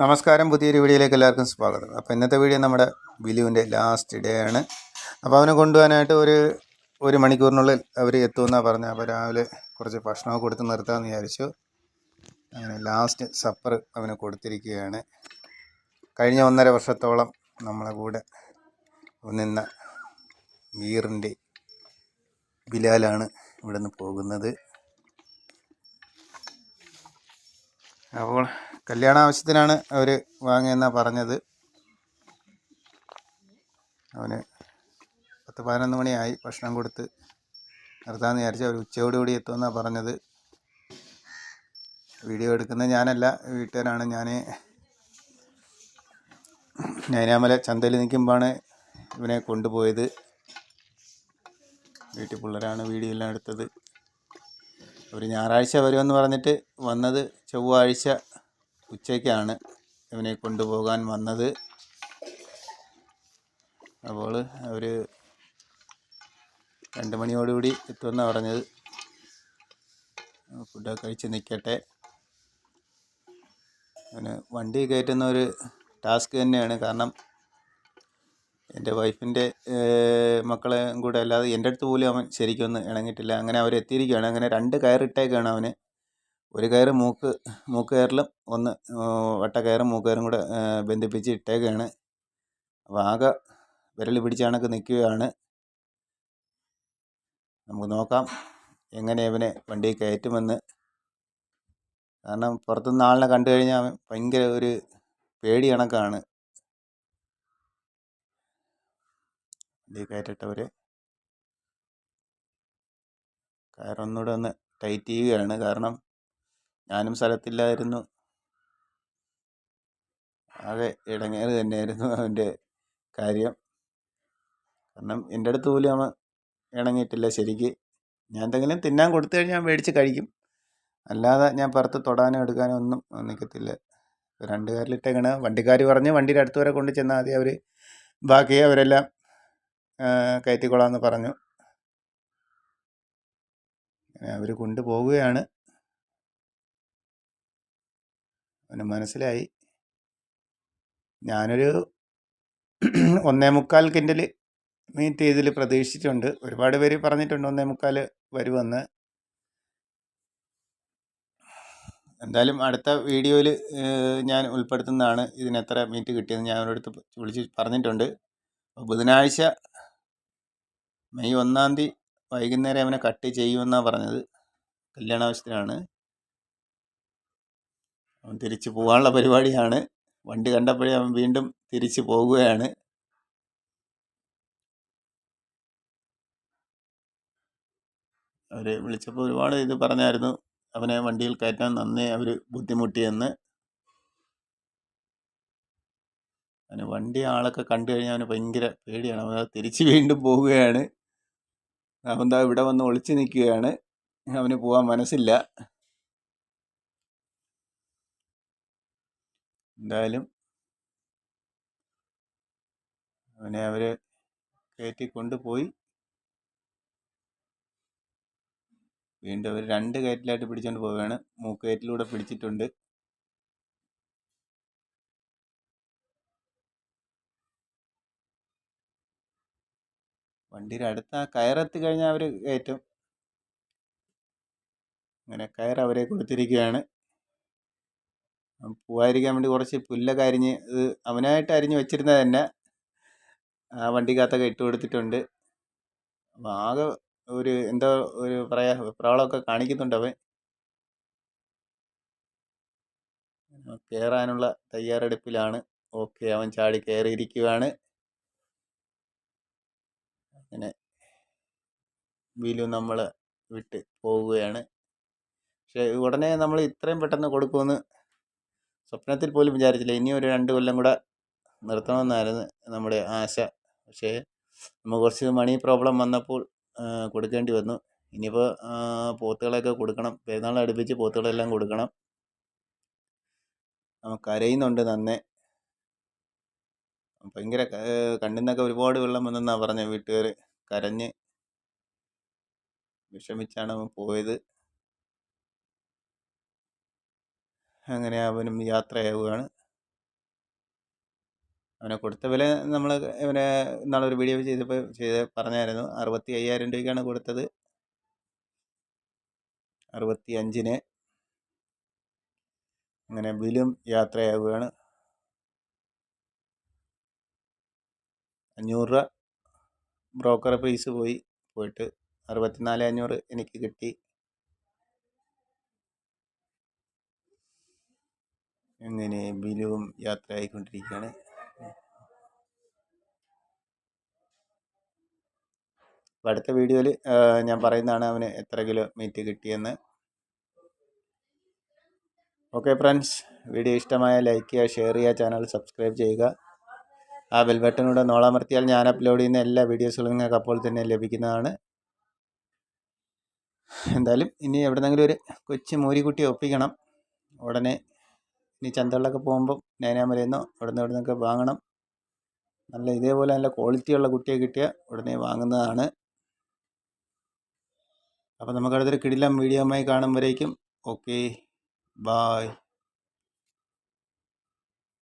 നമസ്കാരം. പുതിയൊരു വീഡിയോയിലേക്ക് എല്ലാവർക്കും സ്വാഗതം. അപ്പോൾ ഇന്നത്തെ വീഡിയോ നമ്മുടെ ബിലുവിന്റെ ലാസ്റ്റ് ഡേ ആണ്. അപ്പോൾ അവനെ കൊണ്ടുപോകാനായിട്ട് ഒരു ഒരു മണിക്കൂറിനുള്ളിൽ അവർ എത്തുമെന്നാണ് പറഞ്ഞത്. അപ്പോൾ രാവിലെ കുറച്ച് ഭക്ഷണമൊക്കെ കൊടുത്ത് നിർത്താമെന്ന് വിചാരിച്ചു. അങ്ങനെ ലാസ്റ്റ് സപ്പർ അവന് കൊടുത്തിരിക്കുകയാണ്. കഴിഞ്ഞ ഒന്നര വർഷത്തോളം നമ്മളെ കൂടെ നിന്ന വീറിന്റെ ബിലാലാണ് ഇവിടെ നിന്ന് പോകുന്നത്. അപ്പോൾ കല്യാണ ആവശ്യത്തിനാണ് അവർ വാങ്ങിയെന്നാണ് പറഞ്ഞത്. അവന് പത്ത് പതിനൊന്ന് മണിയായി ഭക്ഷണം കൊടുത്ത് നിർത്താമെന്ന് വിചാരിച്ചു അവർ ഉച്ചയോടുകൂടി എത്തുമെന്നാണ് പറഞ്ഞത്. വീഡിയോ എടുക്കുന്നത് ഞാനല്ല വീട്ടുകാരാണ്. ഞാൻ നൈനാമല ചന്തയിൽ നിൽക്കുമ്പോഴാണ് ഇവനെ കൊണ്ടുപോയത്. വീട്ടിൽ പിള്ളേരാണ് വീഡിയോ എല്ലാം എടുത്തത്. ഒരു ഞായറാഴ്ച വരുമെന്ന് പറഞ്ഞിട്ട് വന്നത് ചൊവ്വാഴ്ച ഉച്ചയ്ക്കാണ് ഇവനെ കൊണ്ടുപോകാൻ വന്നത്. അപ്പോൾ അവർ രണ്ട് മണിയോടുകൂടി എത്തുമെന്നാണ് പറഞ്ഞത്. ഫുഡൊക്കെ കഴിച്ച് നിൽക്കട്ടെ. അവന് വണ്ടി കയറ്റുന്ന ഒരു ടാസ്ക് തന്നെയാണ്. കാരണം എന്റെ വൈഫിന്റെ മക്കളെ കൂടെ അല്ലാതെ എന്റെ അടുത്ത് പോലും അവൻ ശരിക്കൊന്ന് ഇണങ്ങിയിട്ടില്ല. അങ്ങനെ അവർ എത്തിയിരിക്കുകയാണ് അങ്ങനെ രണ്ട് കയറിട്ടേക്കാണ് അവന്. ഒരു കയറ് മൂക്ക് മൂക്ക് കയറിലും ഒന്ന് വട്ട കയറും മൂക്ക് കയറും കൂടെ ബന്ധിപ്പിച്ച് ഇട്ടേക്കാണ്. അപ്പോൾ ആകെ വിരൽ പിടിച്ച കണക്ക് നിൽക്കുകയാണ്. നമുക്ക് നോക്കാം എങ്ങനെ ഇവനെ വണ്ടി കയറ്റുമെന്ന്. കാരണം പുറത്തുനിന്ന് ആളിനെ കണ്ടു കഴിഞ്ഞാൽ ഭയങ്കര ഒരു പേടി കണക്കാണ്. വണ്ടി കയറ്റട്ടവർ കയറൊന്നുകൂടെ ഒന്ന് ടൈറ്റ് ചെയ്യുകയാണ്. കാരണം ഞാനും സ്ഥലത്തില്ലായിരുന്നു. ആകെ ഇടങ്ങേറ് തന്നെയായിരുന്നു അവന്റെ കാര്യം. കാരണം എന്റെ അടുത്ത് പോലും അവൻ ഇണങ്ങിയിട്ടില്ല ശരിക്ക്. ഞാൻ എന്തെങ്കിലും തിന്നാൻ കൊടുത്തു കഴിഞ്ഞാൽ മേടിച്ച് കഴിക്കും. അല്ലാതെ ഞാൻ പുറത്ത് തൊടാനോ എടുക്കാനോ ഒന്നും നിൽക്കത്തില്ല രണ്ട് കാറിലിട്ടേക്കണ വണ്ടിക്കാർ പറഞ്ഞ് വണ്ടിയുടെ അടുത്ത് വരെ കൊണ്ട് ചെന്നാൽ മതി. അവർ ബാക്കി അവരെല്ലാം കയറ്റിക്കൊള്ളാമെന്ന് പറഞ്ഞു. അവർ കൊണ്ടുപോവുകയാണ്. അവന് മനസ്സിലായി. ഞാനൊരു ഒന്നേ മുക്കാൽ കിൻഡൽ മീറ്റ് ചെയ്തിൽ പ്രതീക്ഷിച്ചിട്ടുണ്ട്. ഒരുപാട് പേര് പറഞ്ഞിട്ടുണ്ട് ഒന്നേ മുക്കാൽ വരുമെന്ന്. എന്തായാലും അടുത്ത വീഡിയോയിൽ ഞാൻ ഉൾപ്പെടുത്തുന്നതാണ് ഇതിന് എത്ര മീറ്റ് കിട്ടിയെന്ന് ഞാൻ അവരുടെ അടുത്ത് വിളിച്ച് പറഞ്ഞിട്ടുണ്ട്. ബുധനാഴ്ച മെയ് ഒന്നാം തീയതി വൈകുന്നേരം അവനെ കട്ട് ചെയ്യുമെന്നാണ് പറഞ്ഞത്. കല്യാണാവശ്യത്തിനാണ്. അവൻ തിരിച്ചു പോകാനുള്ള പരിപാടിയാണ്. വണ്ടി കണ്ടപ്പോഴേ അവൻ വീണ്ടും തിരിച്ചു പോകുകയാണ് അവർ വിളിച്ചപ്പോൾ ഒരുപാട് ഇത് പറഞ്ഞായിരുന്നു. അവനെ വണ്ടിയിൽ കയറ്റാൻ നന്നേ അവർ ബുദ്ധിമുട്ടിയെന്ന്. അവന് വണ്ടി ആളൊക്കെ കണ്ടു കഴിഞ്ഞാൽ അവന് ഭയങ്കര പേടിയാണ്. അവൻ തിരിച്ച് വീണ്ടും പോവുകയാണ്. അവൻ ഇവിടെ വന്ന് ഒളിച്ചു നിൽക്കുകയാണ്. അവന് പോകാൻ മനസ്സില്ല. എന്തായാലും അവനെ അവർ കയറ്റി കൊണ്ടുപോയി വീണ്ടും അവർ രണ്ട് കയറ്റിലായിട്ട് പിടിച്ചുകൊണ്ട് പോവുകയാണ്. മൂക്കയറ്റിലൂടെ പിടിച്ചിട്ടുണ്ട്. വണ്ടിയുടെ അടുത്ത് ആ കയറെത്തി കഴിഞ്ഞാൽ അവർ കയറ്റും. അങ്ങനെ കയർ അവരെ കൊടുത്തിരിക്കുകയാണ്. പോവാതിരിക്കാൻ വേണ്ടി കുറച്ച് പുല്ലൊക്കെ അരിഞ്ഞ് ഇത് അവനായിട്ട് അരിഞ്ഞ് വെച്ചിരുന്നത് തന്നെ ആ വണ്ടിക്കകത്തൊക്കെ ഇട്ട് കൊടുത്തിട്ടുണ്ട്. അപ്പം ആകെ ഒരു എന്തോ ഒരു പറയാ വെപ്രാളമൊക്കെ കാണിക്കുന്നുണ്ട് അവൻ. കയറാനുള്ള തയ്യാറെടുപ്പിലാണ്. ഓക്കെ അവൻ ചാടി കയറിയിരിക്കുകയാണ് അങ്ങനെ വിലു നമ്മൾ വിട്ട് പോവുകയാണ്. പക്ഷേ ഉടനെ നമ്മൾ ഇത്രയും പെട്ടെന്ന് കൊടുക്കുമെന്ന് സ്വപ്നത്തിൽ പോലും വിചാരിച്ചില്ല. ഇനി ഒരു രണ്ട് കൊല്ലം കൂടെ നിർത്തണമെന്നായിരുന്നു നമ്മുടെ ആശ. പക്ഷേ നമുക്ക് കുറച്ച് മണി പ്രോബ്ലം വന്നപ്പോൾ കൊടുക്കേണ്ടി വന്നു. ഇനിയിപ്പോൾ പോത്തുകളെയൊക്കെ കൊടുക്കണം. പെരുന്നാൾ അടുപ്പിച്ച് പോത്തുകളെല്ലാം കൊടുക്കണം. നമുക്ക് കരയുന്നുണ്ട് നന്നെ. ഭയങ്കര കണ്ണിൽ ഒരുപാട് വെള്ളം വന്നെന്നാണ് പറഞ്ഞത് വീട്ടുകാർ കരഞ്ഞ് വിഷമിച്ചാണ് പോയത്. അങ്ങനെ അവനും യാത്രയാവുകയാണ്. അവനെ കൊടുത്ത വില നമ്മൾ ഇവനെ ഇന്നാളൊരു വീഡിയോ ചെയ്തപ്പോൾ ചെയ്ത് പറഞ്ഞായിരുന്നു. അറുപത്തി അയ്യായിരം രൂപയ്ക്കാണ് കൊടുത്തത്. അറുപത്തി അഞ്ചിന് അങ്ങനെ ബിലും യാത്രയാവുകയാണ്. അഞ്ഞൂറ് രൂപ ബ്രോക്കർ ഫീസ് പോയി. പോയിട്ട് അറുപത്തിനാല് അഞ്ഞൂറ് എനിക്ക് കിട്ടി. അങ്ങനെ ബിലുവും യാത്രയായിക്കൊണ്ടിരിക്കുകയാണ്. അപ്പോൾ അടുത്ത വീഡിയോയിൽ ഞാൻ പറയുന്നതാണ് അവന് എത്ര കിലോ മീറ്റ് കിട്ടിയെന്ന്. ഓക്കെ ഫ്രണ്ട്സ് വീഡിയോ ഇഷ്ടമായ ലൈക്ക് ചെയ്യുക ഷെയർ ചെയ്യുക ചാനൽ സബ്സ്ക്രൈബ് ചെയ്യുക. ആ ബെൽ നോളമർത്തിയാൽ ഞാൻ അപ്ലോഡ് ചെയ്യുന്ന എല്ലാ വീഡിയോസുകളും നിങ്ങൾക്ക് അപ്പോൾ തന്നെ ലഭിക്കുന്നതാണ്. എന്തായാലും ഇനി എവിടെന്നെങ്കിലും ഒരു കൊച്ചു മോരിക്കുട്ടി ഒപ്പിക്കണം. ഉടനെ ഇനി ചന്തകളിലൊക്കെ പോകുമ്പം ഇവിടുന്ന് എവിടെ നിന്നൊക്കെ വാങ്ങണം. നല്ല ഇതേപോലെ നല്ല ക്വാളിറ്റിയുള്ള കുട്ടിയെ കിട്ടിയാൽ ഉടനെ വാങ്ങുന്നതാണ്. അപ്പോൾ നമുക്ക് അടുത്തൊരു കിടിലം വീഡിയോയുമായി കാണുമ്പോഴേക്കും ഓക്കെ ബായ്